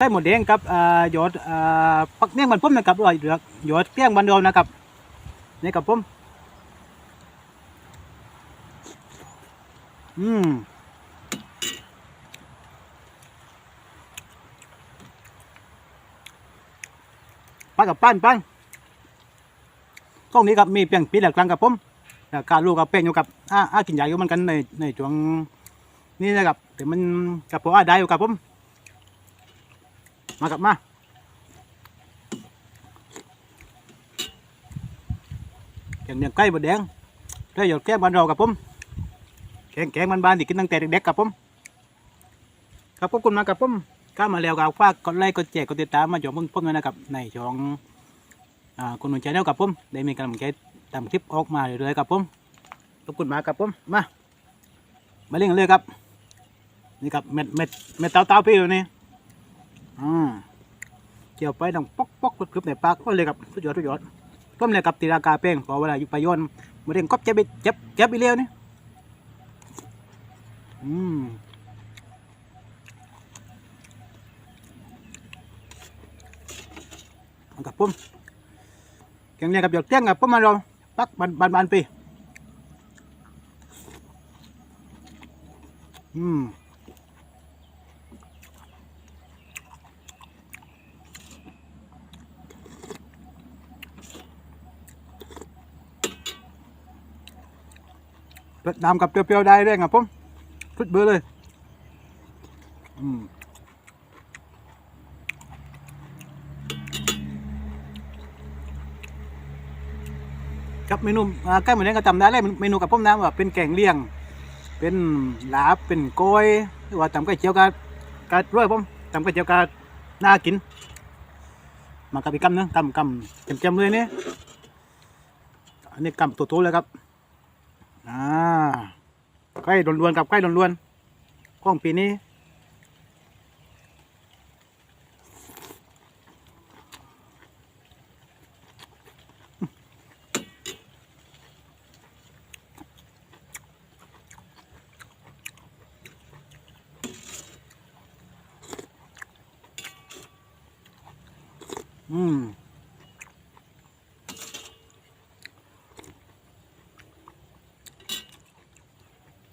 ได้หมดแดงกับอ่ายอดอ่าปักเนียงบันพุ่มนะครับด้วยเหลือกยอดเกี้ยงบันโดมนะครับนี่กับผมอืมป้ากับปั้นปั้นกล้องนี้ครับมีเพียงปีหลกกลางกับผมแล้วการลูกกับเป้งอยู่กับอ้าอ้ากินใหญ่อยู่มันกันในในช่วงนี้นะครับแต่มันกับผมอ้าได้อยู่กับผม มากับมาแกงเนียงไก่บดแดงได้หยดแก้มบานเรากับผมแกงแกงมันบานที่กินตั้งแต่เด็กๆกับผมครับขอบคุณมากับผมข้ามาแล้วกับฝากกดไลค์กดแชร์กดติดตามมาจอมพุ่มด้วยนะครับในช่องอ่าคุณหนุ่มใจแนวกับผมได้มีกำลังใจทำคลิปออกมาเรื่อยๆกับผมขอบคุณมากกับผมมามาเล่นกันเลยครับนี่ครับเม็ดเม็ดเม็ดเต้าเต้าพี่อยู่นี่ อืมเกี่ยวไปดังป๊อกป๊อกกรึบในปากก็เลยกับสุดยอดสุดยอดต้มเลยกับตีรากาเป้งพอเวลาอยู่ไปโยนมาเรียงก๊อบเจ็บไปเจ็บเจ็บไปเร็วนี่อืมกับปุ้มแกงเนี่ยกับหยดเตี้ยงกับปุ้มมาเราปักบันบันบันปีอืม รสดำกับเปรี้ยวๆได้ด้วยครับผมสุดเบอร์เลย อืมครับเมนูใกล้เหมือนกันก็จำได้เลยเมนูกับผมนะว่าเป็นแกงเลี่ยง เป็นลาบเป็นโกยหรือว่าจำไก่เจียวกับกับร้อยผมจำไก่เจียวกับน่ากินมากับอีกกำนึงกำกำเจ็มๆเลยเนี่ยอันนี้กำตัวๆเลยครับ อ่าใกล้ล้วนๆกับใกล้ล้วนๆกล้องปีนี้อืม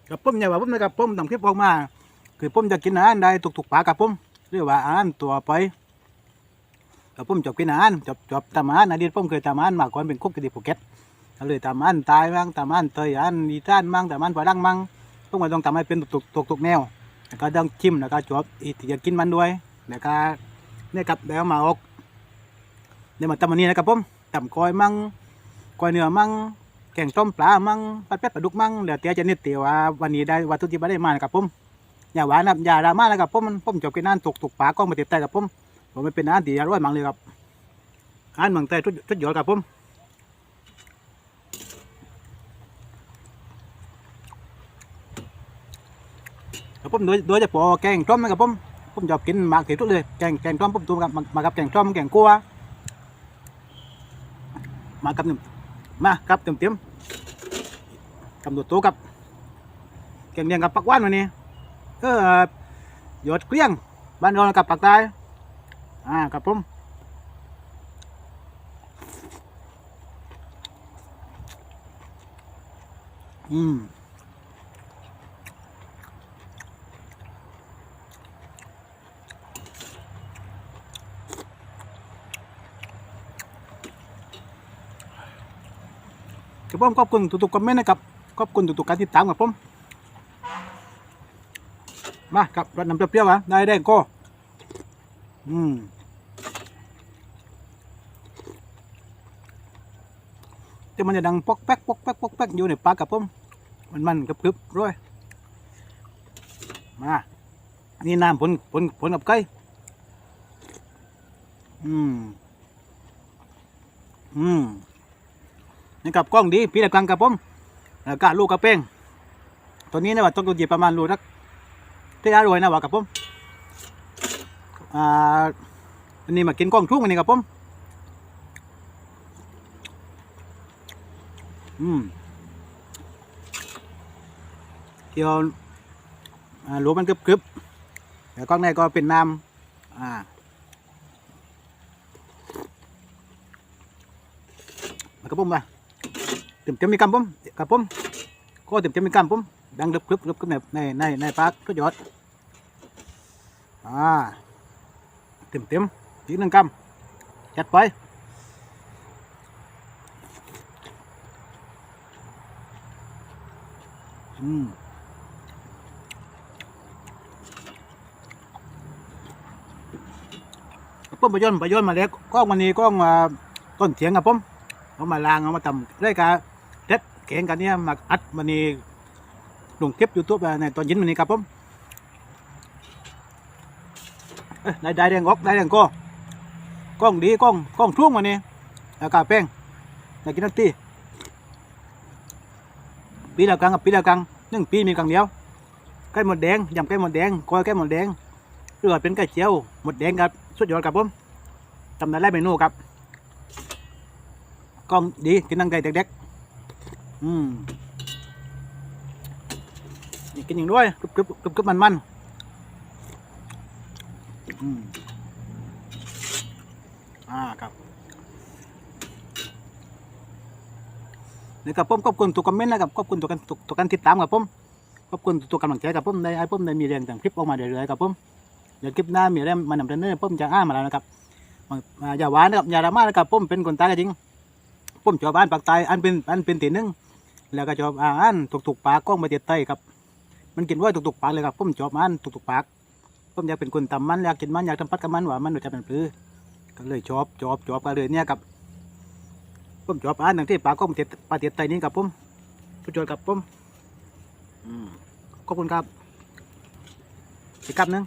กับผมเนี่ยว่าผมนะครับผมทำคลิปออกมา คือผมจะกินอาหารได้ทุกๆปากกับผมหรือว่าอาหารตัวไปกับผมจบกินอาหารจบจบทำอาหารอดีตผมเคยทำอาหารมาก่อนเป็นคุกที่ภูเก็ตเลยทำอาหารตายมั่งทำอาหารเตยอาหารอีสานมั่งทำอาหารฝรั่งมั่งผมก็ต้องทำให้เป็นทุกๆทุกแนวแล้วก็ต้องชิมแล้วก็จบอีกที่จะกินมันด้วยแล้วก็เนี่ยครับแล้วมาออกเนี่ยมาทำวันนี้นะครับผมทำก้อยมั่งก้อยเนื้อมั่ง แกงต้มปลามั่งปัดเป็ดปลาดุกมั่งเดี๋ยวเตี้ยจะนิดเตียวว่าวันนี้ได้วัตถุดิบได้มานะครับผมอย่าหวานนะอย่าดราม่านะครับผมผมจบกินน้านตกตกปลาก็มาติดใจกับผมผมไม่เป็นอาหารที่อร่อยมั่งเลยครับอาหารเมืองใต้ทุกทุกยอดครับผมครับผมโดยโดยเฉพาะแกงต้มนะครับผมผมชอบกินมากที่สุดเลยแกงแกงต้มผมตัวกับมากับแกงต้มแกงกัวมากับหนึ่งมาครับเต็มเต็ม กำหนดตัวกับแกงเลียงกับปักว่านวันนี้เออหยดเกลี้ยงบ้านเรากับปักใต้อ่ากับผมอืม ครับผมขอบคุณทุกๆคอมเมนต์นะครับขอบคุณทุกๆการติดตามครับผมมาครับรสน้ำเปรี้ยวๆอะได้ได้ก็อืมแต่มันจะดังปอกแป๊กปอกแป๊กปอกแป๊กอยู่ในปากกับผมมันมันกรึบๆร้อยมานี่น้ำผลผลผลกับไก่อืมอืม นะคกับกล้องดีพี่ละกลางกับผมแล้วก็ลูกกระเป้งตัวนี้นะว่าต้องตัวเหยียบประมาณรูนักที่อรวยนะว่ากับผมอ่าอันนี้มากินกล้องทุ่งอันนี้กับผมอืมเกี่ยวหลูมันกรึบกรึบแล้วกล้องในก็เป็นน้ำอ่ามากับผมมา เต็มเต็มมีกำผมกับผมก็เต็มเต็มมีกำผมดังรึบกรึบรึบกรึบในในในปากก็ยอดอ่าเต็มเต็มอีกหนึ่งกำจัดไปอืมผมปย้อนไปย้อนมาแล้วกล้องวันนี้กล้องต้นเสียงครับผมเอามาล้างเอามาทำรายการ แข่งกันเนี่ยมาอัดวันนี้ลงคลิปยูทูบในตอนเย็นวันนี้ครับผมเอ้ยได้ได้แดงออกได้แดงก็กล้องดีกล้องกล้องช่วงวันนี้แล้วก็แป้งอยากกินนักตีปีละครั้งกับปีละครั้งหนึ่งปีมีครั้งเดียวไก่หมดแดงยำไก่หมดแดงกอยไก่หมดแดงหรือเป็นไก่เจียวหมดแดงครับสุดยอดครับผมทำได้หลายเมนูครับกล้องดีกินนังไก่เด็กๆ อืมนี่กินอย่างด้วยกรึบกรึบกรึบกรึบมันมันอืมอ่าครับนี่ครับผมขอบคุณทุกคอมเมนต์นะครับขอบคุณทุกการทุกทุการติดตามครับผมขอบคุณทุกกำลังใจครับผมได้ไอ้ผมได้มีแรงแต่งคลิปออกมาเรื่อยๆครับผมเดี๋ยวคลิปหน้ามีอะไรมานำเสนอผมจะอ้ามาแล้วนะครับอย่าหวานนะครับอย่าดราม่านะครับผมเป็นคนตายก็จริงผมชอบอ่านปากตายอันเป็นอันเป็นตีหนึง แล้วก็ชอบอ่านถูกๆปากกล้องประเทศไทยครับ มันกินว่าถูกๆปากเลยครับผมชอบอ่านถูกๆปากผมอยากเป็นคนทำมันอยากกินมันอยากทำพัดกับมันว่ามันรสชาติเป็นปลือก็เลยชอบชอบชอบกันเลยเนี่ยครับผมชอบอ่านหนังที่ปากกล้องประเทศประเทศไทยนี่ครับผมสุดยอดครับผมอืมขอบคุณครับอีกครับหนึง